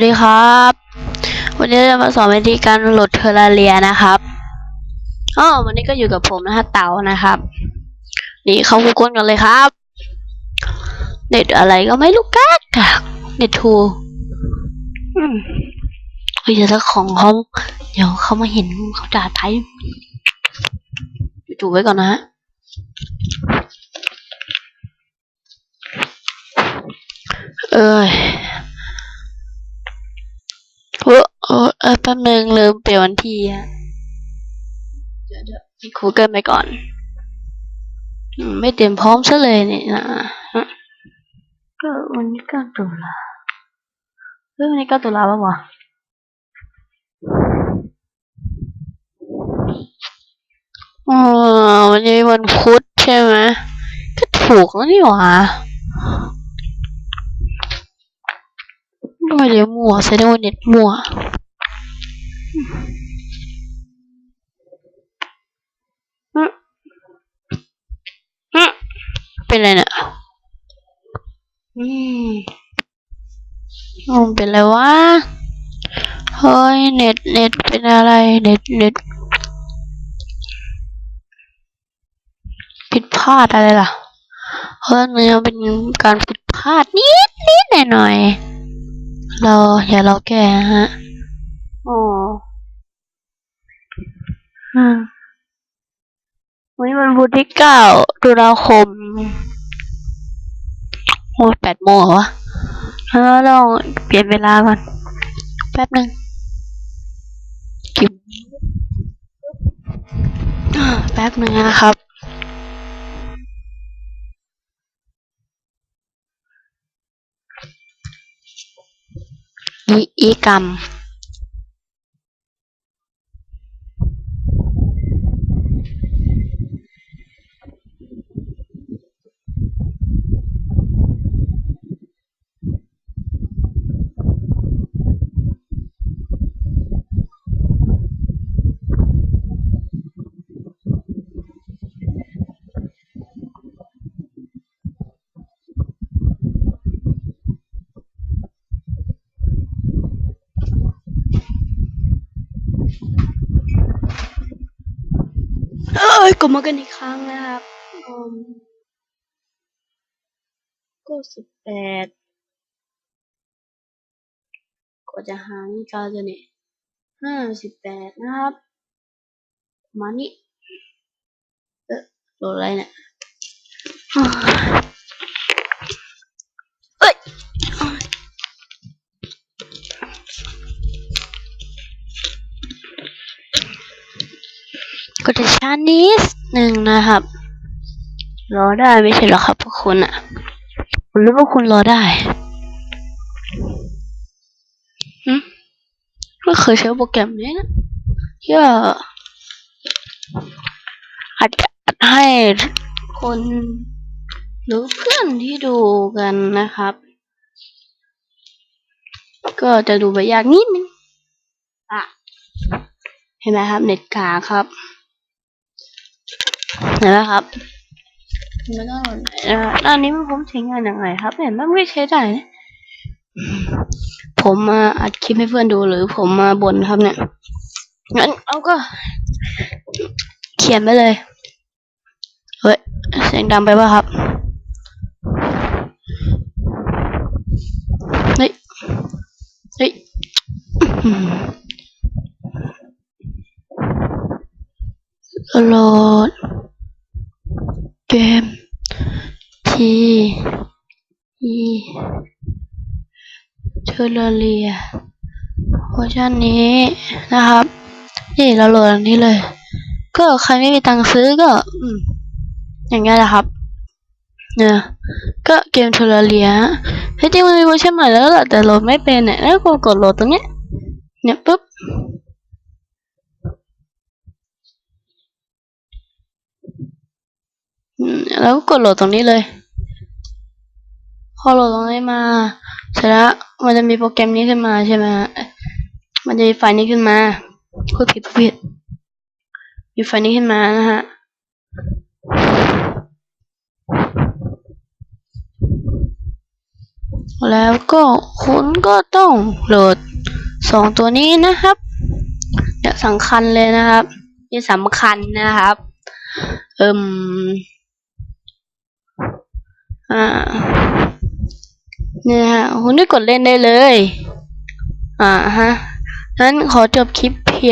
วัสดีครับ วันนี้จะมาสอนวิธีการโหลดเทอร์เรียนะครับอ๋อวันนี้ก็อยู่กับผมนะฮะเต๋านะครับ นี่เข้ากูเกิลกันเลยครับ เน็ตอะไรก็ไม่รู้กักกักเน็ตทูอืมเฮ้ยเดี๋ยวถ้าของเขาเดี๋ยวเขามาเห็นเขาด่าไทยจูไว้ก่อนนะฮะเอ้ยเออ เออเออแป๊บนึงลืมเปลี่ยนวันที่อะเดี๋ยวเดี๋ยวครูเกินไปก่อนอืมไม่เตรียมพร้อมซะเลยเนี่ยนะฮะก็วันนี้เก้าตุลาเฮ้ยวันนี้เก้าตุลาป่าวะอ๋อวันนี้วันพุธใช่ไหมก็ถูกแล้วนี่หว่าไม่ได้มั่วแสดงว่าเน็ตมั่วอืมอืม เป็นไรเนี่ยอืมอืมเป็นไรวะ เฮ้ย เน็ตเน็ตเป็นอะไร เน็ตเน็ตผิดพลาดอะไรล่ะ เฮ้ยเนี่ยเป็นการผิดพลาดนิดนิดหน่อยหน่อยเราอย่าเราแก้ฮะอ๋อ อืมวันนี้วันพุธที่เก้าตุลาคมโอ้แปดโมงเหรอวะแล้วลองเปลี่ยนเวลาก่อน แป๊บหนึ่งกี่อ่าแป๊บหนึ่งนะครับอีอีกรรม กลับมากันอีกครั้งนะครับอืมก็สิบแปดก็จะหารกาจะเนี่ยห้าสิบแปดนะครับประมาณนี้เออโหลดอะไรเนี่ยอ้าวเอ้ย ก็จะช้านิดหนึ่งนะครับ รอได้ไม่ใช่หรอครับพวกคุณอะผมรู้ว่าคุณรอได้หืมไม่เคยใช้โปรแกรมนี้นะเพื่ออาจจะให้คนหรือเพื่อนที่ดูกันนะครับ ก็จะดูไปยากนิดนึงอะ เห็นไหมครับ เน็ตกาครับ เห็นไหมครับไม่ต้องเอ่อหน้านี้มันผมใช้งานยังไงครับเห็นไหมไม่ใช้ได้นะผมมาอัดคลิปให้เพื่อนดูหรือผมมาบ่นครับเนี่ยงั้นเอาก็ เขียนไปเลย เฮ้ยเสียงดังไปป่ะครับ เฮ้ย เฮ้ยอื้อหือโหลด เก ม T E เทอร์เรียเวอร์ชันนี้นะครับ นี่เราโหลดอันนี้เลย ก็ใครไม่มีตังค์ซื้อก็ อืม อย่างเงี้ยแหละครับเนี่ยก็เกมเทอร์เรียที่จริงมันมีเวอร์ชันใหม่แล้วแหละแต่โหลดไม่เป็นเนี่ยแล้วก็กดโหลดตรงเนี้ยเนี่ยปุ๊บ อืม แล้วก็กดโหลดตรงนี้เลย พอโหลดตรงนี้มา เสร็จแล้วมันจะมีโปรแกรมนี้ขึ้นมาใช่ไหมมันจะมีไฟล์นี้ขึ้นมาพูดผิดพูดผิดมีไฟล์นี้ขึ้นมานะฮะแล้วก็คุณก็ต้องโหลดสองตัวนี้นะครับเนี่ยสำคัญเลยนะครับ นี่สำคัญนะครับ เอิม อ่าเนี่ยฮะคุณได้กดเล่นได้เลย อ่าฮะงั้นขอจบคลิปเพียง